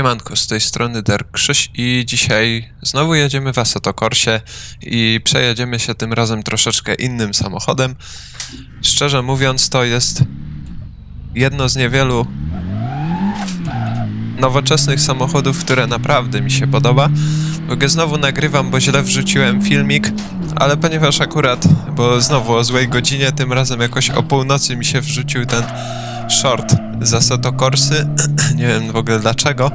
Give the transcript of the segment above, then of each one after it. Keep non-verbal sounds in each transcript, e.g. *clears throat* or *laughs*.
Siemanko, z tej strony Dark Krzyś i dzisiaj znowu jedziemy w Assetto Corsie i przejedziemy się tym razem troszeczkę innym samochodem. Szczerze mówiąc, to jest jedno z niewielu nowoczesnych samochodów, które naprawdę mi się podoba. Mogę znowu nagrywam, bo źle wrzuciłem filmik, ale ponieważ akurat, bo znowu o złej godzinie, tym razem jakoś o północy mi się wrzucił ten short z Assetto Corsy, *clears throat* nie wiem w ogóle dlaczego,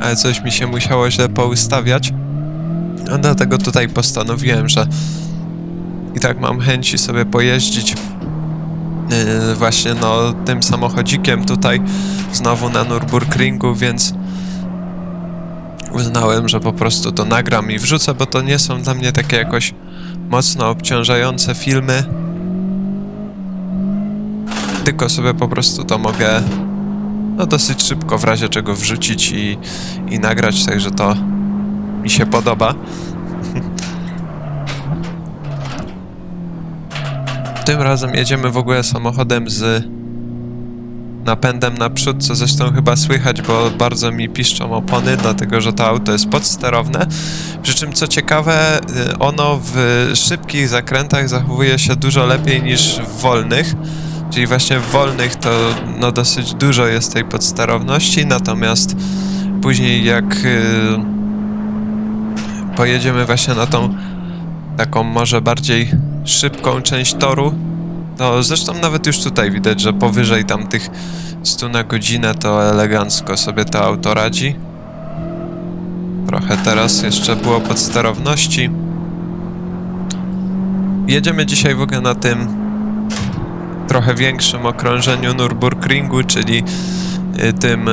ale coś mi się musiało źle poustawiać. Dlatego tutaj postanowiłem, że i tak mam chęci sobie pojeździć yy, właśnie no tym samochodzikiem tutaj znowu na Nürburgringu, więc uznałem, że po prostu to nagram i wrzucę, bo to nie są dla mnie takie jakoś mocno obciążające filmy. Tylko sobie po prostu to mogę no dosyć szybko w razie czego wrzucić i, i nagrać, także to mi się podoba. *laughs* Tym razem jedziemy w ogóle samochodem z napędem naprzód, co zresztą chyba słychać, bo bardzo mi piszczą opony, dlatego że to auto jest podsterowne. Przy czym co ciekawe, y, ono w szybkich zakrętach zachowuje się dużo lepiej niż w wolnych. Czyli właśnie wolnych to no dosyć dużo jest tej podsterowności, natomiast później jak y, pojedziemy właśnie na tą taką może bardziej szybką część toru, no zresztą nawet już tutaj widać, że powyżej tam tych 100 na godzinę to elegancko sobie to auto radzi. Trochę teraz jeszcze było podsterowności. Jedziemy dzisiaj w ogóle na tym trochę większym okrążeniu Nürburgringu, czyli y, tym y,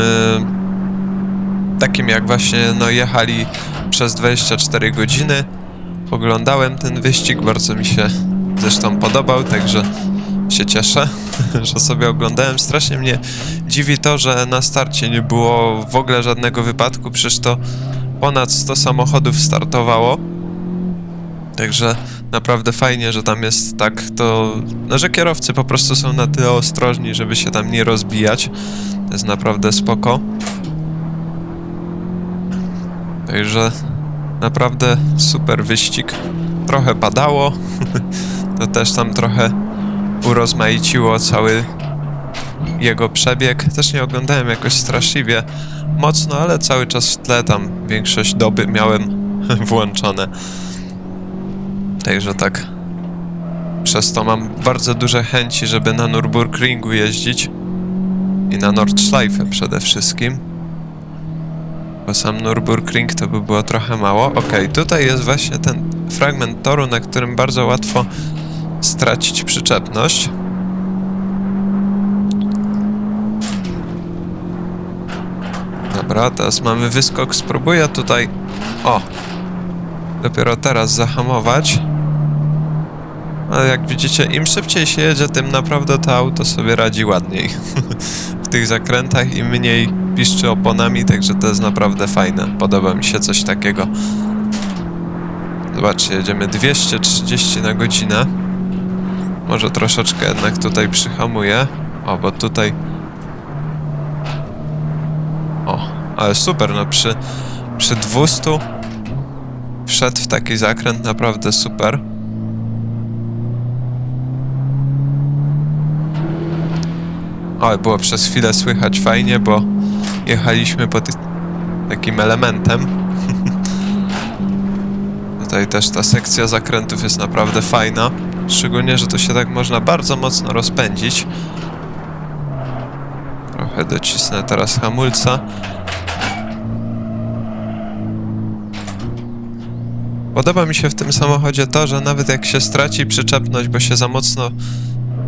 takim jak właśnie no jechali przez 24 godziny. Oglądałem ten wyścig, bardzo mi się zresztą podobał, także się cieszę, *laughs* że sobie oglądałem. Strasznie mnie dziwi to, że na starcie nie było w ogóle żadnego wypadku, przecież to ponad 100 samochodów startowało. Także naprawdę fajnie, że tam jest tak to, no, że kierowcy po prostu są na tyle ostrożni, żeby się tam nie rozbijać. To jest naprawdę spoko. Także naprawdę super wyścig. Trochę padało, *laughs* to też tam trochę urozmaiciło cały jego przebieg. Też nie oglądałem jakoś straszliwie mocno, ale cały czas w tle tam większość doby miałem *laughs* włączone. Także tak. Przez to mam bardzo duże chęci, żeby na Nürburgringu jeździć. I na Nordschleife przede wszystkim. Bo sam Nürburgring to by było trochę mało. Okej, tutaj jest właśnie ten fragment toru, na którym bardzo łatwo stracić przyczepność. Dobra, teraz mamy wyskok. Spróbuję tutaj... O! Dopiero teraz zahamować. Jak widzicie, im szybciej się jedzie, tym naprawdę to auto sobie radzi ładniej. *laughs* w tych zakrętach i mniej piszczy oponami, także to jest naprawdę fajne. Podoba mi się coś takiego. Zobaczcie, jedziemy 230 na godzinę. Może troszeczkę jednak tutaj przyhamuję. O, bo tutaj... O, ale super, no przy, przy 200 wszedł w taki zakręt naprawdę super. O, było przez chwilę słychać fajnie, bo jechaliśmy pod takim elementem. *laughs* Tutaj też ta sekcja zakrętów jest naprawdę fajna. Szczególnie, że tu się tak można bardzo mocno rozpędzić. Trochę docisnę teraz hamulca. Podoba mi się w tym samochodzie to, że nawet jak się straci przyczepność, bo się za mocno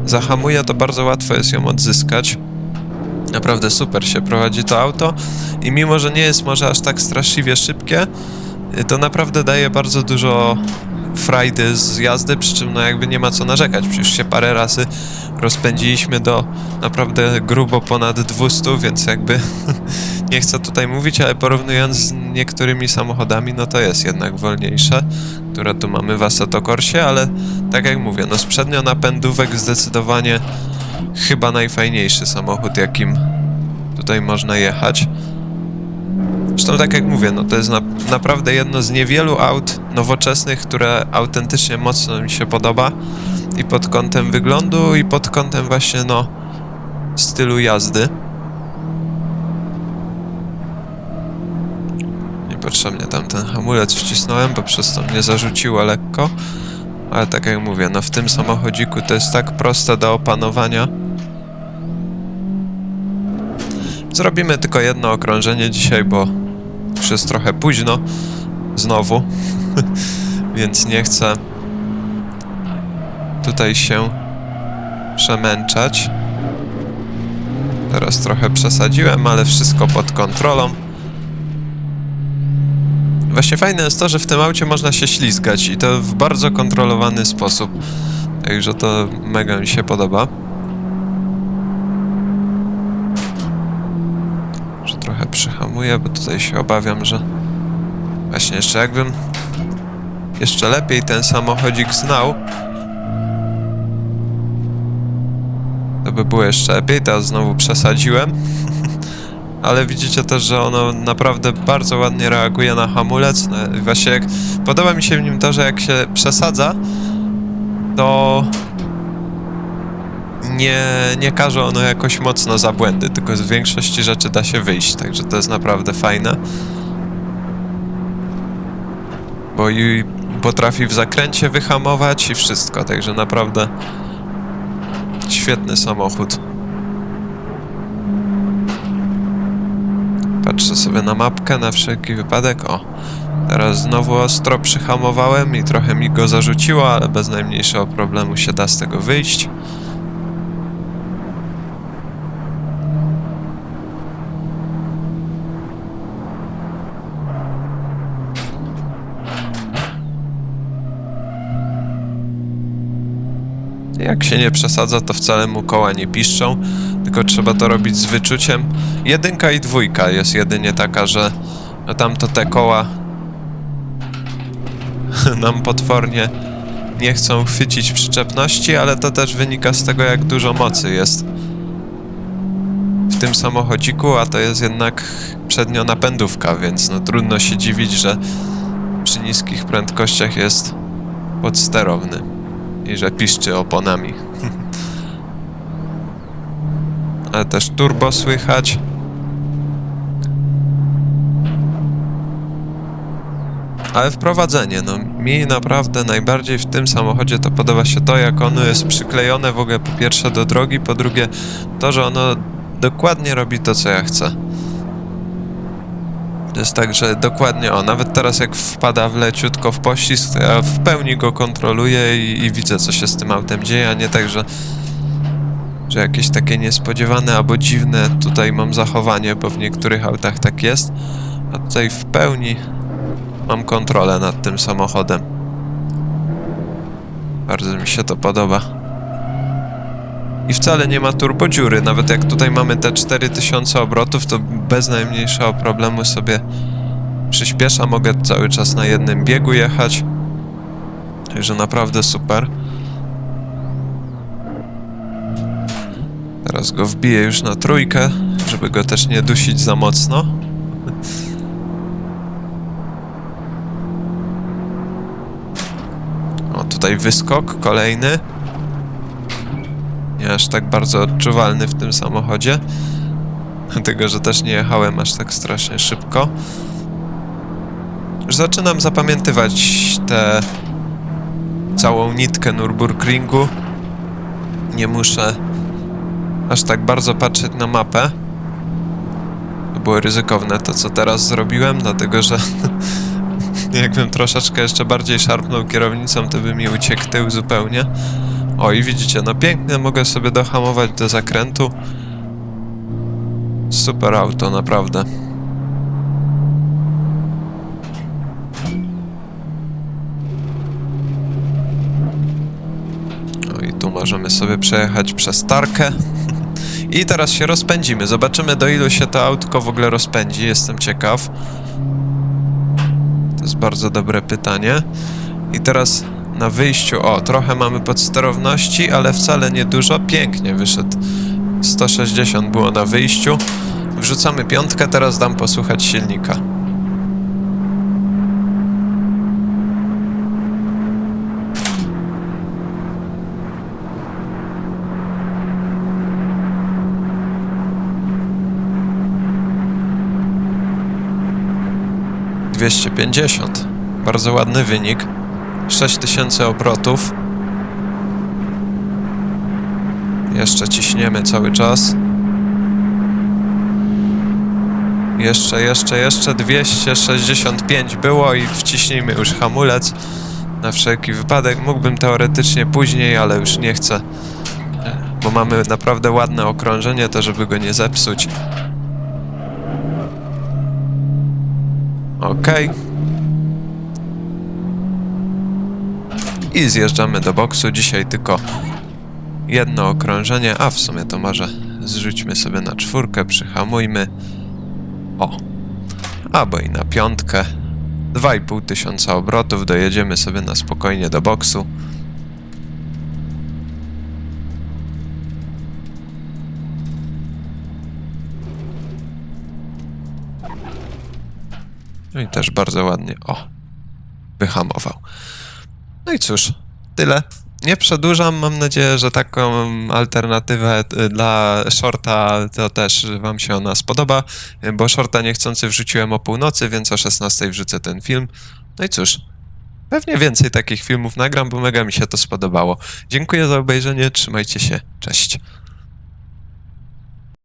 zahamuje, to bardzo łatwo jest ją odzyskać. Naprawdę super się prowadzi to auto i mimo, że nie jest może aż tak straszliwie szybkie, to naprawdę daje bardzo dużo frajdy z jazdy, przy czym no jakby nie ma co narzekać, przecież się parę razy rozpędziliśmy do naprawdę grubo ponad 200, więc jakby *laughs* nie chcę tutaj mówić, ale porównując z niektórymi samochodami, no to jest jednak wolniejsze, które tu mamy w Assetto ale tak jak mówię, no z przednionapędówek zdecydowanie chyba najfajniejszy samochód, jakim tutaj można jechać. Zresztą tak jak mówię, no to jest na, naprawdę jedno z niewielu aut nowoczesnych, które autentycznie mocno mi się podoba. I pod kątem wyglądu, i pod kątem właśnie, no, stylu jazdy. Niepotrzebnie tam ten hamulec wcisnąłem, bo przez to mnie zarzuciło lekko. Ale tak jak mówię, no w tym samochodziku to jest tak proste do opanowania. Zrobimy tylko jedno okrążenie dzisiaj, bo już jest trochę późno. Znowu. *laughs* Więc nie chcę tutaj się przemęczać. Teraz trochę przesadziłem, ale wszystko pod kontrolą. Właśnie fajne jest to, że w tym aucie można się ślizgać i to w bardzo kontrolowany sposób. Także to mega mi się podoba. Że trochę przyhamuję, bo tutaj się obawiam, że właśnie jeszcze jakbym jeszcze lepiej ten samochodzik znał, to by było jeszcze lepiej. Teraz znowu przesadziłem. Ale widzicie też, że ono naprawdę bardzo ładnie reaguje na hamulec. Właśnie jak podoba mi się w nim to, że jak się przesadza, to nie, nie każe ono jakoś mocno za błędy, tylko z większości rzeczy da się wyjść, także to jest naprawdę fajne. Bo i potrafi w zakręcie wyhamować i wszystko, także naprawdę świetny samochód. Patrzę sobie na mapkę na wszelki wypadek. O, teraz znowu ostro przyhamowałem i trochę mi go zarzuciło, ale bez najmniejszego problemu się da z tego wyjść. Jak się nie przesadza, to wcale mu koła nie piszczą, tylko trzeba to robić z wyczuciem. Jedynka i dwójka jest jedynie taka, że tam to te koła *laughs* nam potwornie nie chcą chwycić przyczepności, ale to też wynika z tego, jak dużo mocy jest w tym samochodziku, a to jest jednak przednionapędówka, więc no trudno się dziwić, że przy niskich prędkościach jest podsterowny i że piszczy oponami. Ale też turbo słychać. Ale wprowadzenie, no mi naprawdę najbardziej w tym samochodzie to podoba się to, jak ono jest przyklejone w ogóle po pierwsze do drogi, po drugie to, że ono dokładnie robi to, co ja chcę. To jest tak, że dokładnie o, nawet teraz jak wpada w leciutko w poślizg, to ja w pełni go kontroluję i, i widzę, co się z tym autem dzieje, a nie tak, że, że jakieś takie niespodziewane albo dziwne tutaj mam zachowanie, bo w niektórych autach tak jest, a tutaj w pełni mam kontrolę nad tym samochodem. Bardzo mi się to podoba. I wcale nie ma turbodziury, nawet jak tutaj mamy te 4000 obrotów, to bez najmniejszego problemu sobie przyspiesza, mogę cały czas na jednym biegu jechać. Także naprawdę super. Go wbiję już na trójkę, żeby go też nie dusić za mocno. O, tutaj wyskok kolejny. Nie aż tak bardzo odczuwalny w tym samochodzie. *laughs* Dlatego, że też nie jechałem aż tak strasznie szybko. Już zaczynam zapamiętywać tę całą nitkę Nürburgringu. Nie muszę aż tak bardzo patrzeć na mapę. To było ryzykowne to, co teraz zrobiłem, dlatego że *laughs* jakbym troszeczkę jeszcze bardziej szarpnął kierownicą, to by mi uciekł tył zupełnie. O i widzicie, no pięknie mogę sobie dohamować do zakrętu. Super auto, naprawdę. No i tu możemy sobie przejechać przez tarkę. I teraz się rozpędzimy. Zobaczymy do ilu się to autko w ogóle rozpędzi. Jestem ciekaw. To jest bardzo dobre pytanie. I teraz na wyjściu, o, trochę mamy podsterowności, ale wcale nie dużo. Pięknie wyszedł. 160 było na wyjściu. Wrzucamy piątkę, teraz dam posłuchać silnika. 250. Bardzo ładny wynik. 6000 obrotów. Jeszcze ciśniemy cały czas. Jeszcze, jeszcze, jeszcze 265 było i wciśnijmy już hamulec. Na wszelki wypadek. Mógłbym teoretycznie później, ale już nie chcę. Bo mamy naprawdę ładne okrążenie, to żeby go nie zepsuć. Okej. I zjeżdżamy do boksu. Dzisiaj tylko jedno okrążenie, a w sumie to może zrzućmy sobie na czwórkę, przyhamujmy. O. Albo i na piątkę. 2,5 tysiąca obrotów, dojedziemy sobie na spokojnie do boksu. No i też bardzo ładnie. O, wyhamował. No i cóż, tyle. Nie przedłużam. Mam nadzieję, że taką alternatywę y, dla shorta to też Wam się ona spodoba, y, bo shorta niechcący wrzuciłem o północy, więc o 16 wrzucę ten film. No i cóż, pewnie więcej takich filmów nagram, bo mega mi się to spodobało. Dziękuję za obejrzenie, trzymajcie się, cześć.